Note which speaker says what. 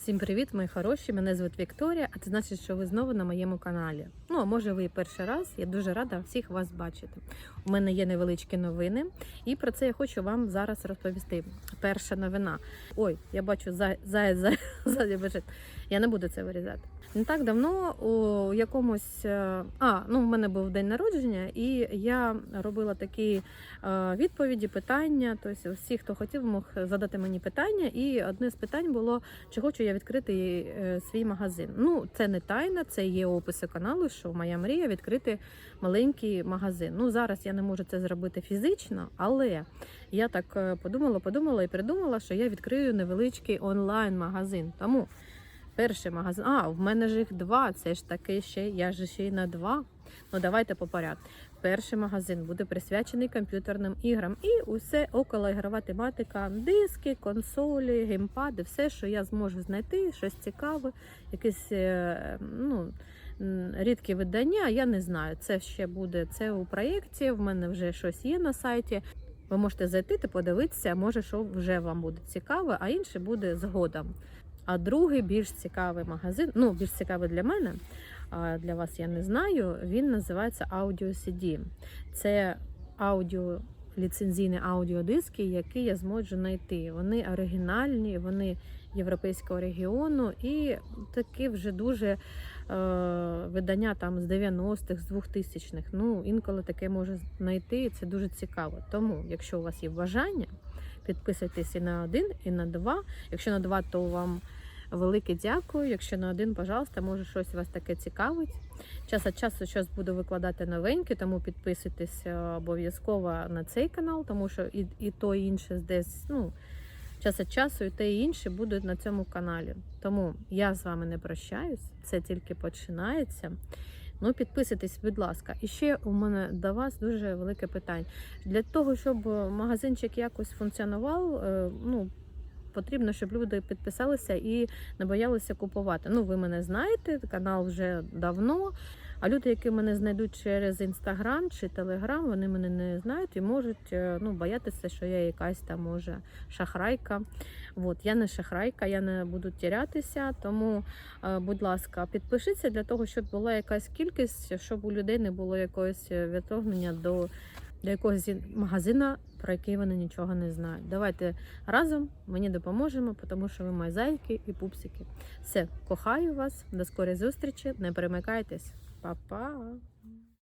Speaker 1: Всім привіт, мої хороші! Мене звуть Вікторія, а це значить, що ви знову на моєму каналі. Ну, а може, ви і перший раз. Я дуже рада всіх вас бачити. У мене є невеличкі новини, і про це я хочу вам зараз розповісти. Перша новина. Ой, я бачу зай, зай, зай, ззаді біжить. Я не буду це вирізати. Не так давно у якомусь е, а ну в мене був день народження, і я робила такі е, відповіді, питання. Тобто, всі, хто хотів, мог задати мені питання. І одне з питань було, чи хочу я відкрити е, свій магазин. Ну, це не тайна, це є описи каналу, що моя мрія відкрити маленький магазин. Ну зараз я не можу це зробити фізично, але я так е, подумала, подумала і придумала, що я відкрию невеличкий онлайн-магазин. Тому перший магазин. А, в мене ж їх два. Це ж таки ще, я ж ще й на два. Ну давайте по порядку. Перший магазин буде присвячений комп'ютерним іграм і усе околоігрова тематика, диски, консолі, геймпади, все, що я зможу знайти, щось цікаве, якісь е, ну, рідкі видання. Я не знаю. Це ще буде це у проєкті. В мене вже щось є на сайті. Ви можете зайти та подивитися, може, що вже вам буде цікаве, а інше буде згодом. А другий більш цікавий магазин, ну більш цікавий для мене, для вас я не знаю. Він називається Audio CD. Це аудіо, ліцензійні аудіодиски, які я зможу знайти. Вони оригінальні, вони європейського регіону і такі вже дуже е, видання там з 90-х, з 2000-х. Ну, інколи таке можу знайти, і це дуже цікаво. Тому, якщо у вас є бажання, підписуйтесь і на один, і на два. Якщо на два, то вам велике дякую. Якщо на один, пожалуйста, може щось вас таке цікавить. Час від часу щось буду викладати новеньке, тому підписуйтесь е, обов'язково на цей канал, тому що і, і то і інше десь, ну, час від часу, і те і інше будуть на цьому каналі. Тому я з вами не прощаюсь, це тільки починається. Ну, підписуйтесь, будь ласка. І ще у мене до вас дуже велике питання. Для того, щоб магазинчик якось функціонував, е, ну, потрібно, щоб люди підписалися і не боялися купувати. Ну, ви мене знаєте, канал вже давно. А люди, які мене знайдуть через інстаграм чи телеграм, вони мене не знають і можуть е, ну, боятися, що я якась там може шахрайка. От, я не шахрайка, я не буду тірятися. Тому, е, будь ласка, підпишіться для того, щоб була якась кількість, щоб у людей не було якогось відторгнення до, до якогось магазина, про який вони нічого не знають. Давайте разом мені допоможемо, тому що ви мої зайки і пупсики. Все, кохаю вас, до скорої зустрічі, не перемикайтесь. Па-па!